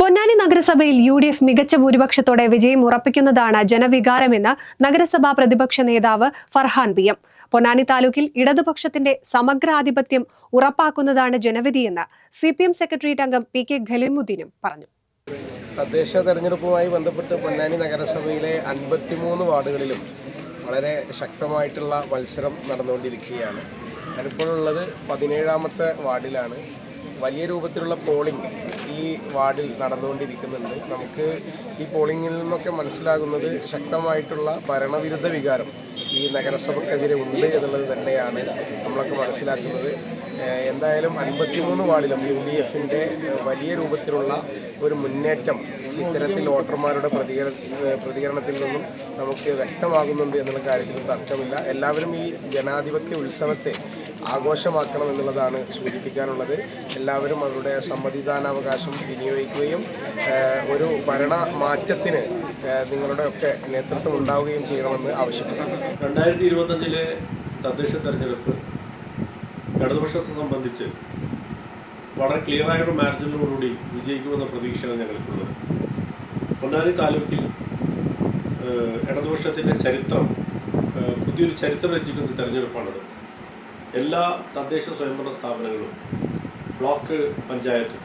പൊന്നാനി നഗരസഭയിൽ U D F മികച്ച ഭൂരിപക്ഷത്തോടെ വിജയം ഉറപ്പിക്കുന്നതാണ് ജനവികാരമെന്ന് നഗരസഭാ പ്രതിപക്ഷ നേതാവ് ഫർഹാൻ ബി എം. പൊന്നാനി താലൂക്കിൽ ഇടതുപക്ഷത്തിന്റെ സമഗ്ര ആധിപത്യം ഉറപ്പാക്കുന്നതാണ് ജനവിധിയെന്ന് സി പി എം സെക്രട്ടേറിയറ്റ് അംഗം പി കെ ഖലീമുദ്ദീനും പറഞ്ഞു. തദ്ദേശ തെരഞ്ഞെടുപ്പുമായി ബന്ധപ്പെട്ട് പൊന്നാനി നഗരസഭയിലെ അൻപത്തിമൂന്ന് വാർഡുകളിലും വളരെ ശക്തമായിട്ടുള്ള മത്സരം നടന്നുകൊണ്ടിരിക്കുകയാണ്. ഞാനിപ്പോഴുള്ളത് പതിനേഴാമത്തെ വാർഡിലാണ്. വലിയ രൂപത്തിലുള്ള പോളിംഗ് ഈ വാർഡിൽ നടന്നുകൊണ്ടിരിക്കുന്നുണ്ട്. നമുക്ക് ഈ പോളിംഗിൽ നിന്നൊക്കെ മനസ്സിലാകുന്നത് ശക്തമായിട്ടുള്ള ഭരണവിരുദ്ധ വികാരം ഈ നഗരസഭക്കെതിരെ ഉണ്ട് എന്നുള്ളത് തന്നെയാണ് നമ്മളൊക്കെ മനസ്സിലാക്കുന്നത്. എന്തായാലും അൻപത്തിമൂന്ന് വാർഡിലും യു ഡി എഫിന്റെ വലിയ രൂപത്തിലുള്ള ഒരു മുന്നേറ്റം ഇത്തരത്തിൽ വോട്ടർമാരുടെ പ്രതികര പ്രതികരണത്തിൽ നിന്നും നമുക്ക് വ്യക്തമാകുന്നുണ്ട് എന്നുള്ള കാര്യത്തിലും തർക്കമില്ല. എല്ലാവരും ഈ ജനാധിപത്യ ഉത്സവത്തെ ആഘോഷമാക്കണം എന്നുള്ളതാണ് സൂചിപ്പിക്കാനുള്ളത്. എല്ലാവരും അവരുടെ സമ്മതിദാനാവകാശം വിനിയോഗിക്കുകയും ഒരു ഭരണ മാറ്റത്തിന് നിങ്ങളുടെ നിങ്ങളുടെയൊക്കെ നേതൃത്വം ഉണ്ടാവുകയും ചെയ്യണമെന്ന് ആവശ്യപ്പെടുന്നു രണ്ടായിരത്തി ഇരുപത്തഞ്ചിലെ തദ്ദേശ തെരഞ്ഞെടുപ്പ് ഇടതുപക്ഷത്തെ സംബന്ധിച്ച് വളരെ ക്ലിയറായ ഒരു മാർജിനോടുകൂടി വിജയിക്കുമെന്ന പ്രതീക്ഷയാണ് ഞങ്ങൾക്കുള്ളത്. പൊന്നാനി താലൂക്കിൽ ഇടതുപക്ഷത്തിന്റെ ചരിത്രം പുതിയൊരു ചരിത്രം രചിക്കുന്ന തെരഞ്ഞെടുപ്പാണത്. എല്ലാ തദ്ദേശ സ്വയംഭരണ സ്ഥാപനങ്ങളും ബ്ലോക്ക് പഞ്ചായത്തും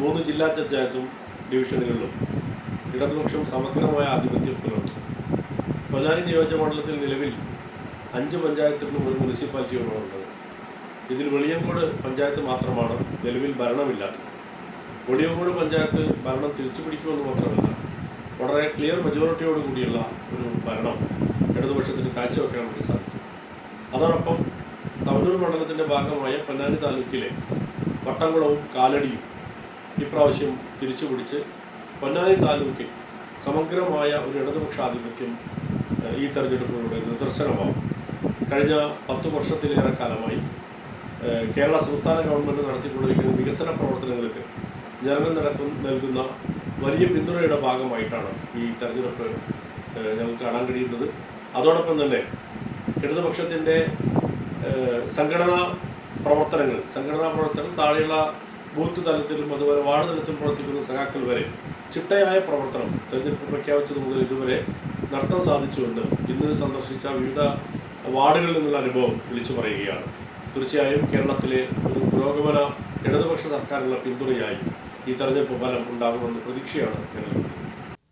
മൂന്ന് ജില്ലാ പഞ്ചായത്തും ഡിവിഷനുകളിലും ഇടതുപക്ഷം സമഗ്രമായ ആധിപത്യം പുലർത്തും. പൊന്നാനി നിയോജകമണ്ഡലത്തിൽ നിലവിൽ അഞ്ച് പഞ്ചായത്തുകളും ഒരു മുനിസിപ്പാലിറ്റിയുമാണ് ഉള്ളത്. ഇതിൽ വെളിയങ്കോട് പഞ്ചായത്ത് മാത്രമാണ് നിലവിൽ ഭരണമില്ലാത്തത്. വെളിയങ്കോട് പഞ്ചായത്ത് ഭരണം തിരിച്ചു പിടിക്കുമെന്ന് മാത്രമല്ല വളരെ ക്ലിയർ മെജോറിറ്റിയോട് കൂടിയുള്ള ഒരു ഭരണം ഇടതുപക്ഷത്തിന് കാഴ്ചവെക്കാൻ വേണ്ടി സാധിക്കും. അതോടൊപ്പം തവനൂർ മണ്ഡലത്തിന്റെ ഭാഗമായ പൊന്നാനി താലൂക്കിലെ വട്ടംകുളവും കാലടിയും ഇപ്രാവശ്യം തിരിച്ചു പിടിച്ച് പൊന്നാനി താലൂക്കിൽ സമഗ്രമായ ഒരു ഇടതുപക്ഷ ആധിപത്യം ഈ തെരഞ്ഞെടുപ്പിലൂടെ നിദർശനമാവും കഴിഞ്ഞ പത്ത് വർഷത്തിലേറെ കാലമായി കേരള സംസ്ഥാന ഗവൺമെന്റ് നടത്തിക്കൊണ്ടിരിക്കുന്ന വികസന പ്രവർത്തനങ്ങൾക്ക് ജനങ്ങൾ നടക്കും നൽകുന്ന വലിയ പിന്തുണയുടെ ഭാഗമായിട്ടാണ് ഈ തെരഞ്ഞെടുപ്പ് ഞങ്ങൾക്ക് കാണാൻ കഴിയുന്നത്. അതോടൊപ്പം തന്നെ ഇടതുപക്ഷത്തിന്റെ സംഘടനാ പ്രവർത്തനങ്ങൾ സംഘടനാ പ്രവർത്തനം താഴെയുള്ള ബൂത്ത് തലത്തിലും അതുപോലെ വാർഡ് തലത്തിലും പ്രവർത്തിക്കുന്ന സഖാക്കൾ വരെ ചിട്ടയായ പ്രവർത്തനം തെരഞ്ഞെടുപ്പ് പ്രഖ്യാപിച്ചത് മുതൽ ഇതുവരെ നടത്താൻ സാധിച്ചുവെന്ന് ഇന്ന് സന്ദർശിച്ച വിവിധ വാർഡുകളിൽ നിന്നുള്ള അനുഭവം വിളിച്ചു പറയുകയാണ്. തീർച്ചയായും കേരളത്തിലെ ഒരു പുരോഗമന ഇടതുപക്ഷ സർക്കാരിനുള്ള പിന്തുണയായി ഈ തെരഞ്ഞെടുപ്പ് ഫലം ഉണ്ടാകുമെന്ന പ്രതീക്ഷയാണ് ഞങ്ങൾക്ക്